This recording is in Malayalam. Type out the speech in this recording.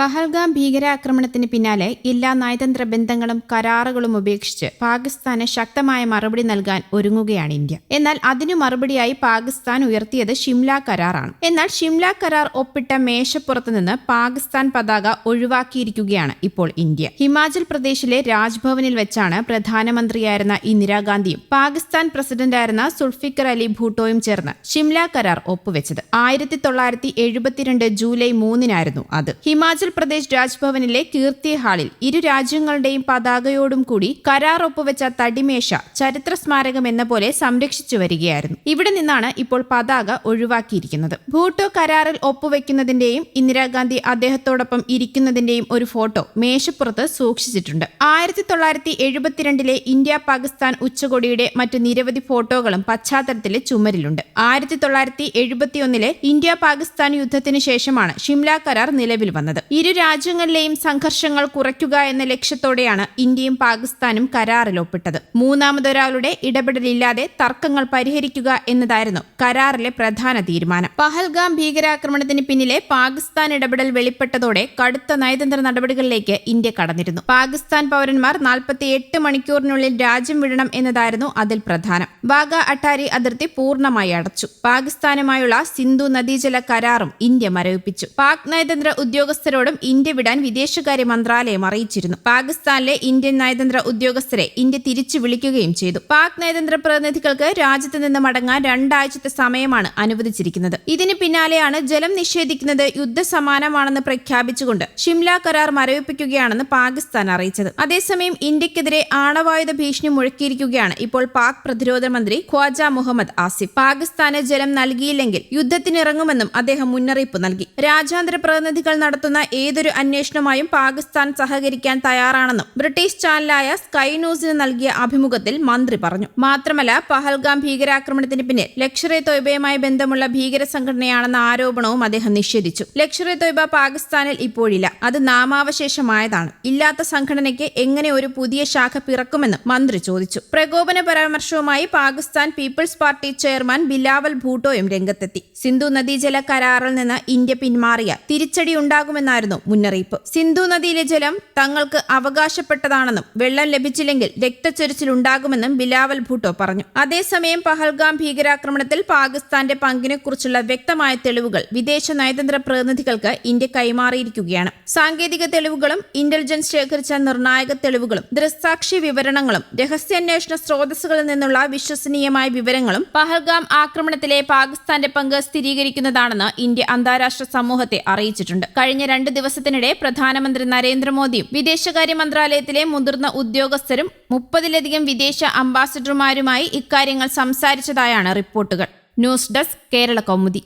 പഹൽഗാം ഭീകരാക്രമണത്തിന് പിന്നാലെ എല്ലാ നയതന്ത്ര ബന്ധങ്ങളും കരാറുകളും ഉപേക്ഷിച്ച് പാകിസ്ഥാന് ശക്തമായ മറുപടി നൽകാൻ ഒരുങ്ങുകയാണ് ഇന്ത്യ. എന്നാൽ അതിനു മറുപടിയായി പാകിസ്ഥാൻ ഉയർത്തിയത് ഷിംല കരാറാണ്. എന്നാൽ ഷിംല കരാർ ഒപ്പിട്ട മേശപ്പുറത്ത് നിന്ന് പാകിസ്ഥാൻ പതാക ഒഴിവാക്കിയിരിക്കുകയാണ് ഇപ്പോൾ ഇന്ത്യ. ഹിമാചൽ പ്രദേശിലെ രാജ്ഭവനിൽ വെച്ചാണ് പ്രധാനമന്ത്രിയായിരുന്ന ഇന്ദിരാഗാന്ധിയും പാകിസ്ഥാൻ പ്രസിഡന്റായിരുന്ന സുൾഫിക്കർ അലി ഭൂട്ടോയും ചേർന്ന് ഷിംല കരാർ ഒപ്പുവെച്ചത്. ആയിരത്തി തൊള്ളായിരത്തി എഴുപത്തിരണ്ട് ജൂലൈ മൂന്നിനായിരുന്നു അത്. ഹിമാചൽ പ്രദേശ് രാജ്ഭവനിലെ കീർത്തി ഹാളിൽ ഇരു രാജ്യങ്ങളുടെയും പതാകയോടും കൂടി കരാർ ഒപ്പുവെച്ച തടിമേശ ചരിത്ര സ്മാരകം എന്ന പോലെ സംരക്ഷിച്ചു വരികയായിരുന്നു. ഇവിടെ നിന്നാണ് ഇപ്പോൾ പതാക ഒഴിവാക്കിയിരിക്കുന്നത്. ഭൂട്ടോ കരാറിൽ ഒപ്പുവെക്കുന്നതിന്റെയും ഇന്ദിരാഗാന്ധി അദ്ദേഹത്തോടൊപ്പം ഇരിക്കുന്നതിന്റെയും ഒരു ഫോട്ടോ മേശപ്പുറത്ത് സൂക്ഷിച്ചിട്ടുണ്ട്. ആയിരത്തി തൊള്ളായിരത്തി എഴുപത്തിരണ്ടിലെ ഇന്ത്യ പാകിസ്ഥാൻ ഉച്ചകോടിയുടെ മറ്റു നിരവധി ഫോട്ടോകളും പശ്ചാത്തലത്തിലെ ചുമരിലുണ്ട്. ആയിരത്തി തൊള്ളായിരത്തി എഴുപത്തിയൊന്നിലെ ഇന്ത്യ പാകിസ്ഥാൻ യുദ്ധത്തിന് ശേഷമാണ് ഷിംല കരാർ നിലവിൽ വന്നത്. ഇരു രാജ്യങ്ങളിലെയും സംഘർഷങ്ങൾ കുറയ്ക്കുക എന്ന ലക്ഷ്യത്തോടെയാണ് ഇന്ത്യയും പാകിസ്ഥാനും കരാറിൽ ഒപ്പിട്ടത് മൂന്നാമതൊരാളുടെ ഇടപെടലില്ലാതെ തർക്കങ്ങൾ പരിഹരിക്കുക എന്നതായിരുന്നു കരാറിലെ പ്രധാന തീരുമാനം. പഹൽഗാം ഭീകരാക്രമണത്തിന് പിന്നിലെ പാകിസ്ഥാൻ ഇടപെടൽ വെളിപ്പെട്ടതോടെ കടുത്ത നയതന്ത്ര നടപടികളിലേക്ക് ഇന്ത്യ കടന്നിരുന്നു. പാകിസ്ഥാൻ പൗരന്മാർ നാൽപ്പത്തി എട്ട് മണിക്കൂറിനുള്ളിൽ രാജ്യം വിടണം എന്നതായിരുന്നു അതിൽ പ്രധാനം. വാഗ അട്ടാരി അതിർത്തി പൂർണമായി അടച്ചു. പാകിസ്ഥാനുമായുള്ള സിന്ധു നദീജല കരാറും ഇന്ത്യ മരവിപ്പിച്ചു. പാക് നയതന്ത്ര ഉദ്യോഗസ്ഥരോടും ഇന്ത്യ വിടാൻ വിദേശകാര്യ മന്ത്രാലയം അറിയിച്ചിരുന്നു. പാകിസ്ഥാനിലെ ഇന്ത്യൻ നയതന്ത്ര ഉദ്യോഗസ്ഥരെ ഇന്ത്യ തിരിച്ചു വിളിക്കുകയും ചെയ്തു. പാക് നയതന്ത്ര പ്രതിനിധികൾക്ക് രാജ്യത്ത് നിന്ന് മടങ്ങാൻ രണ്ടാഴ്ചത്തെ സമയമാണ് അനുവദിച്ചിരിക്കുന്നത്. ഇതിന് പിന്നാലെയാണ് ജലം നിഷേധിക്കുന്നത് യുദ്ധസമാനമാണെന്ന് പ്രഖ്യാപിച്ചുകൊണ്ട് ഷിംല കരാർ മരവിപ്പിക്കുകയാണെന്ന് പാകിസ്ഥാൻ അറിയിച്ചത്. അതേസമയം ഇന്ത്യക്കെതിരെ ആണവായുധ ഭീഷണി മുഴക്കിയിരിക്കുകയാണ് ഇപ്പോൾ പാക് പ്രതിരോധ മന്ത്രി ഖ്വാജ മുഹമ്മദ് ആസിഫ്. പാകിസ്ഥാന് ജലം നൽകിയില്ലെങ്കിൽ യുദ്ധത്തിനിറങ്ങുമെന്നും അദ്ദേഹം മുന്നറിയിപ്പ് നൽകി. രാജ്യാന്തര പ്രതിനിധികൾ നടത്തുന്ന ഏതൊരു അന്വേഷണമായും പാകിസ്ഥാൻ സഹകരിക്കാൻ തയ്യാറാണെന്നും ബ്രിട്ടീഷ് ചാനലായ സ്കൈ ന്യൂസിന് നൽകിയ അഭിമുഖത്തിൽ മന്ത്രി പറഞ്ഞു. മാത്രമല്ല പഹൽഗാം ഭീകരാക്രമണത്തിന് പിന്നിൽ ലക്ഷർ എ തൊയ്ബയുമായി ബന്ധമുള്ള ഭീകര സംഘടനയാണെന്ന ആരോപണവും അദ്ദേഹം നിഷേധിച്ചു. ലക്ഷർ എ തൊയ്ബ പാകിസ്ഥാനിൽ ഇപ്പോഴില്ല. അത് നാമാവശേഷമായതാണ്. ഇല്ലാത്ത സംഘടനയ്ക്ക് എങ്ങനെ ഒരു പുതിയ ശാഖ പിറക്കുമെന്ന് മന്ത്രി ചോദിച്ചു. പ്രകോപന പരാമർശവുമായി Pakistan peoples party chairman Bilawal ഭൂട്ടോയും രംഗത്തെത്തി. സിന്ധു നദീജല കരാറിൽ നിന്ന് ഇന്ത്യ പിന്മാറിയ തിരിച്ചടി ഉണ്ടാകുമെന്നായിരുന്നു മുന്നറിയിപ്പ്. സിന്ധു നദിയിലെ ജലം തങ്ങൾക്ക് അവകാശപ്പെട്ടതാണെന്നും വെള്ളം ലഭിച്ചില്ലെങ്കിൽ രക്തച്ചൊരിച്ചിലുണ്ടാകുമെന്നും ബിലാവൽ ഭൂട്ടോ പറഞ്ഞു. അതേസമയം പഹൽഗാം ഭീകരാക്രമണത്തിൽ പാകിസ്ഥാന്റെ പങ്കിനെക്കുറിച്ചുള്ള വ്യക്തമായ തെളിവുകൾ വിദേശ നയതന്ത്ര പ്രതിനിധികൾക്ക് ഇന്ത്യ കൈമാറിയിരിക്കുകയാണ്. സാങ്കേതിക തെളിവുകളും ഇന്റലിജൻസ് ശേഖരിച്ച നിർണായക തെളിവുകളും ദൃക്സാക്ഷി വിവരണങ്ങളും രഹസ്യാന്വേഷണ സ്രോതസ്സുകളിൽ നിന്നുള്ള വിശ്വസനീയമായ വിവരങ്ങളും പഹൽഗാം ആക്രമണത്തിലെ പാകിസ്ഥാന്റെ പങ്ക് സ്ഥിരീകരിക്കുന്നതാണെന്ന് ഇന്ത്യ അന്താരാഷ്ട്ര സമൂഹത്തെ അറിയിച്ചിട്ടുണ്ട്. കഴിഞ്ഞ രണ്ട് ദിവസത്തിനിടെ പ്രധാനമന്ത്രി നരേന്ദ്രമോദിയും വിദേശകാര്യ മന്ത്രാലയത്തിലെ മുതിർന്ന ഉദ്യോഗസ്ഥരും മുപ്പതിലധികം വിദേശ അംബാസിഡർമാരുമായി ഇക്കാര്യങ്ങൾ സംസാരിച്ചതായാണ് റിപ്പോർട്ടുകൾ. News desk Kerala Kaumudi.